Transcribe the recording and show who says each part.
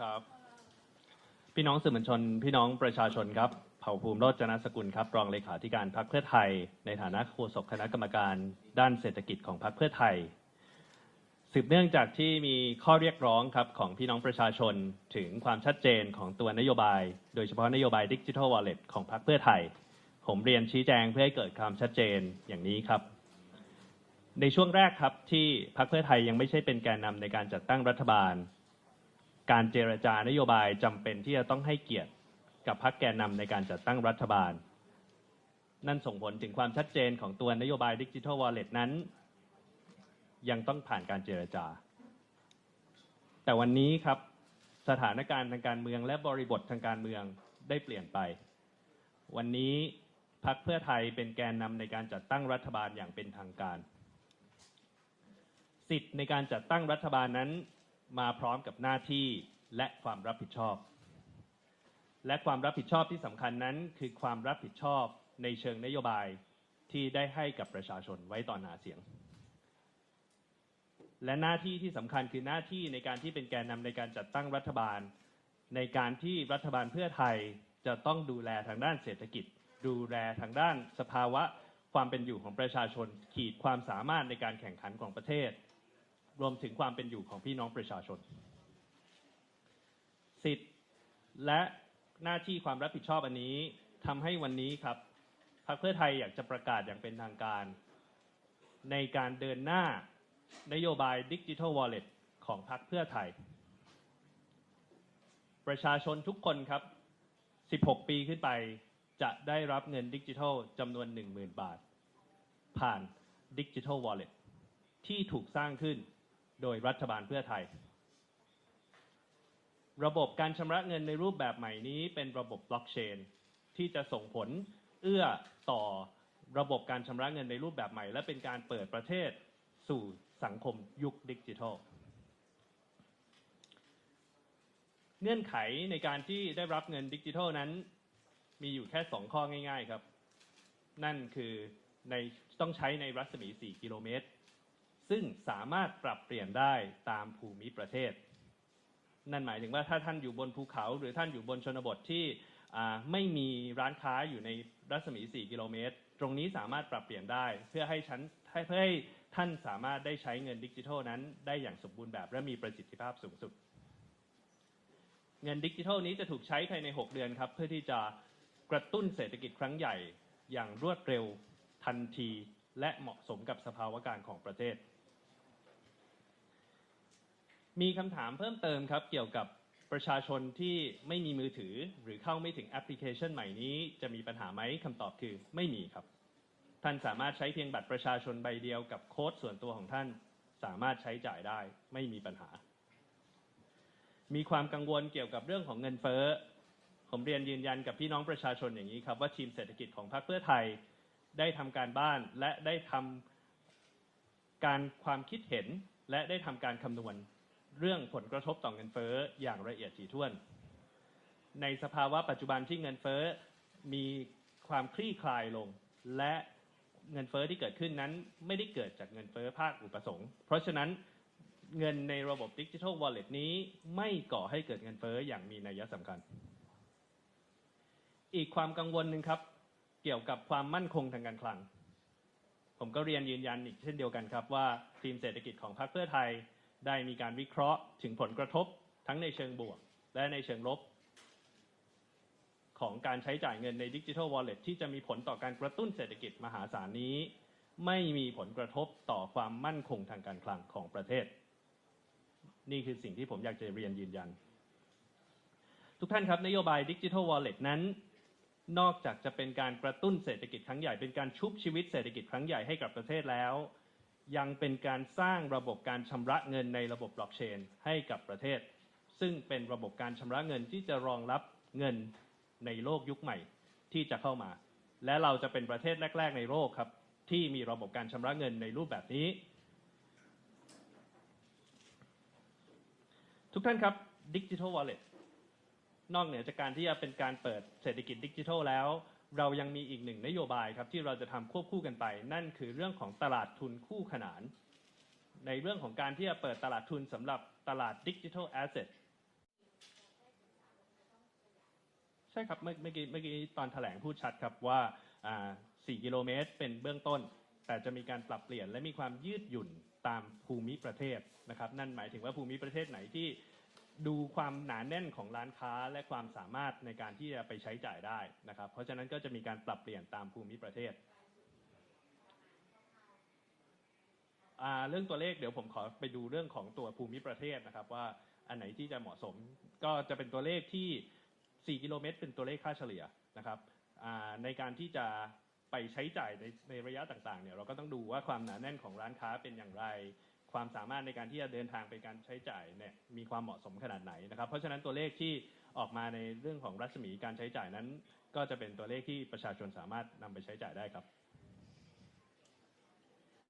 Speaker 1: ครับ พี่น้องสื่อมวลชน พี่น้องประชาชนครับ เผ่าภูมิโรจนสกุลครับ รองเลขาธิการพรรคเพื่อไทย ในฐานะโฆษกคณะกรรมการ ด้านเศรษฐกิจของพรรคเพื่อไทย สืบเนื่องจากที่มีข้อเรียกร้องครับของพี่น้องประชาชนถึงความชัดเจนของตัวนโยบาย โดยเฉพาะนโยบายดิจิทัลวอลเล็ตของพรรคเพื่อไทย ผมเรียนชี้แจงเพื่อให้เกิดความชัดเจนอย่างนี้ครับในช่วงแรกครับที่พรรคเพื่อไทยยังไม่ใช่เป็นแกนนำในการจัดตั้งรัฐบาล การเจรจานโยบายจำเป็นที่จะต้องให้เกียรติกับพรรคแกนนำในการจัดตั้งรัฐบาล นั่นส่งผลถึงความชัดเจนของตัวนโยบายดิจิทัลวอลเล็ตนั้น ยังต้องผ่านการเจรจา แต่วันนี้ครับสถานการณ์ทางการเมืองและบริบททางการเมืองได้เปลี่ยนไป วันนี้พรรคเพื่อไทยเป็นแกนนำในการจัดตั้งรัฐบาลอย่างเป็นทางการ สิทธิ์ในการจัดตั้งรัฐบาลนั้น มาพร้อมกับหน้าที่และความรับผิดชอบ และความรับผิดชอบที่สำคัญนั้น คือความรับผิดชอบในเชิงนโยบายที่ได้ให้กับประชาชนไว้ตอนหาเสียง และหน้าที่ที่สำคัญคือหน้าที่ในการที่เป็นแกนนำในการจัดตั้งรัฐบาล ในการที่รัฐบาลเพื่อไทยจะต้องดูแลทางด้านเศรษฐกิจ ดูแลทางด้านสภาวะความเป็นอยู่ของประชาชน ขีดความสามารถในการแข่งขันของประเทศ รวมถึงความเป็นอยู่ของพี่น้องประชาชน สิทธิ์และหน้าที่ความรับผิดชอบอันนี้ทำให้วันนี้ครับพรรคเพื่อไทยอยากจะประกาศอย่างเป็นทางการ ในการเดินหน้านโยบายดิจิทัลวอลเล็ตของพรรคเพื่อไทย ประชาชนทุกคนครับ 16 ปีขึ้นไปจะได้รับเงินดิจิทัลจำนวน 10,000 บาท ผ่านดิจิทัลวอลเล็ตที่ถูกสร้างขึ้น โดยรัฐบาลเพื่อไทย ระบบการชำระเงินในรูปแบบใหม่นี้เป็นระบบบล็อกเชนที่จะส่งผลเอื้อต่อระบบการชำระเงินในรูปแบบใหม่ และเป็นการเปิดประเทศสู่สังคมยุคดิจิทัล เงื่อนไขในการที่ได้รับเงินดิจิทัลนั้น มีอยู่แค่ 2 ข้อง่าย ๆครับ นั่นคือในต้องใช้ในรัศมี 4 กิโลเมตร ซึ่งสามารถปรับเปลี่ยนได้ตามภูมิประเทศ นั่นหมายถึงว่าถ้าท่านอยู่บนภูเขา หรือท่านอยู่บนชนบทที่ไม่มีร้านค้าอยู่ในรัศมี 4 กิโลเมตร ตรงนี้สามารถปรับเปลี่ยนได้ เพื่อให้ชั้นเพื่อให้ท่านสามารถได้ใช้เงินดิจิทัลนั้น ได้อย่างสมบูรณ์แบบและมีประสิทธิภาพสูงสุด เงินดิจิทัลนี้จะถูกใช้ภายใน 6 เดือนครับ เพื่อที่จะกระตุ้นเศรษฐกิจครั้งใหญ่อย่างรวดเร็วทันที และเหมาะสมกับสภาวะการของประเทศ มีคำถามเพิ่มเติมครับ เกี่ยวกับประชาชนที่ไม่มีมือถือ หรือเข้าไม่ถึงแอปพลิเคชันใหม่นี้ จะมีปัญหาไหมคำตอบคือไม่มีครับ ท่านสามารถใช้เพียงบัตรประชาชนใบเดียวกับโค้ดส่วนตัวของท่าน สามารถใช้จ่ายได้ไม่มีปัญหา มีความกังวลเกี่ยวกับเรื่องของเงินเฟ้อผมเรียนยืนยันกับพี่น้องประชาชนอย่างนี้ครับ ว่าทีมเศรษฐกิจของพรรคเพื่อไทยได้ทำการบ้านและได้ทำการความคิดเห็นและได้ทำการคำนวณ เรื่องผลกระทบต่อเงินเฟ้ออย่างละเอียดถี่ถ้วน ในสภาวะปัจจุบันที่เงินเฟ้อมีความคลี่คลายลง และเงินเฟ้อที่เกิดขึ้นนั้นไม่ได้เกิดจากเงินเฟ้อภาคอุปสงค์ เพราะฉะนั้นเงินในระบบดิจิทัลวอลเล็ตนี้ไม่ก่อให้เกิดเงินเฟ้ออย่างมีนัยสำคัญ อีกความกังวลหนึ่งครับ เกี่ยวกับความมั่นคงทางการคลัง ผมก็เรียนยืนยันอีกเช่นเดียวกันครับว่าทีมเศรษฐกิจของพรรคเพื่อไทย ได้มีการวิเคราะห์ถึงผลกระทบทั้งในเชิงบวก และในเชิงลบ ของการใช้จ่ายเงินในดิจิทัลวอลเล็ตที่จะมีผลต่อการกระตุ้นเศรษฐกิจมหาศาลนี้ ไม่มีผลกระทบต่อความมั่นคงทางการคลังของประเทศ นี่คือสิ่งที่ผมอยากจะเรียนยืนยัน ทุกท่านครับนโยบายดิจิทัลวอลเล็ตนั้น นอกจากจะเป็นการกระตุ้นเศรษฐกิจครั้งใหญ่เป็นการชุบชีวิตเศรษฐกิจครั้งใหญ่ให้กับประเทศแล้ว ยังเป็นการสร้างระบบการชำระเงินในระบบบล็อกเชนให้กับประเทศ ซึ่งเป็นระบบการชำระเงินที่จะรองรับเงินในโลกยุคใหม่ที่จะเข้ามา และเราจะเป็นประเทศแรก ๆ ในโลกครับ ที่มีระบบการชำระเงินในรูปแบบนี้ ทุกท่านครับดิจิทัลวอลเล็ตนอกเหนือจากการที่จะเป็นการเปิดเศรษฐกิจดิจิทัลแล้ว เรายังมีอีกหนึ่งนโยบายครับที่เราจะทำควบคู่กันไป นั่นคือเรื่องของตลาดทุนคู่ขนาน ในเรื่องของการที่จะเปิดตลาดทุนสำหรับตลาดดิจิทัลแอสเซทใช่ครับเมื่อกี้เมื่อกี้ตอนแถลงพูดชัดครับว่าอ่า 4 กิโลเมตรเป็นเบื้องต้น แต่จะมีการปรับเปลี่ยนและมีความยืดหยุ่นตามภูมิประเทศนะครับ นั่นหมายถึงว่าภูมิประเทศไหนที่ ดูความหนาแน่นของร้านค้าและความสามารถในการที่จะไปใช้จ่ายได้นะครับ เพราะฉะนั้นก็จะมีการปรับเปลี่ยนตามภูมิประเทศเรื่องตัวเลขเดี๋ยวผมขอไปดูเรื่องของตัวภูมิประเทศนะครับ ว่าอันไหนที่จะเหมาะสมก็จะเป็นตัวเลขที่ 4 กิโลเมตร เป็นตัวเลขค่าเฉลี่ยนะครับในการที่จะไปใช้จ่ายในในระยะต่างๆเนี่ยเราก็ต้องดูว่าความหนาแน่นของร้านค้าเป็นอย่างไร ความสามารถในการที่จะเดินทางไปการใช้จ่ายเนี่ยมีความเหมาะสมขนาดไหนนะครับ เพราะฉะนั้นตัวเลขที่ออกมาในเรื่องของรัศมีการใช้จ่ายนั้น ก็จะเป็นตัวเลขที่ประชาชนสามารถนำไปใช้จ่ายได้ครับ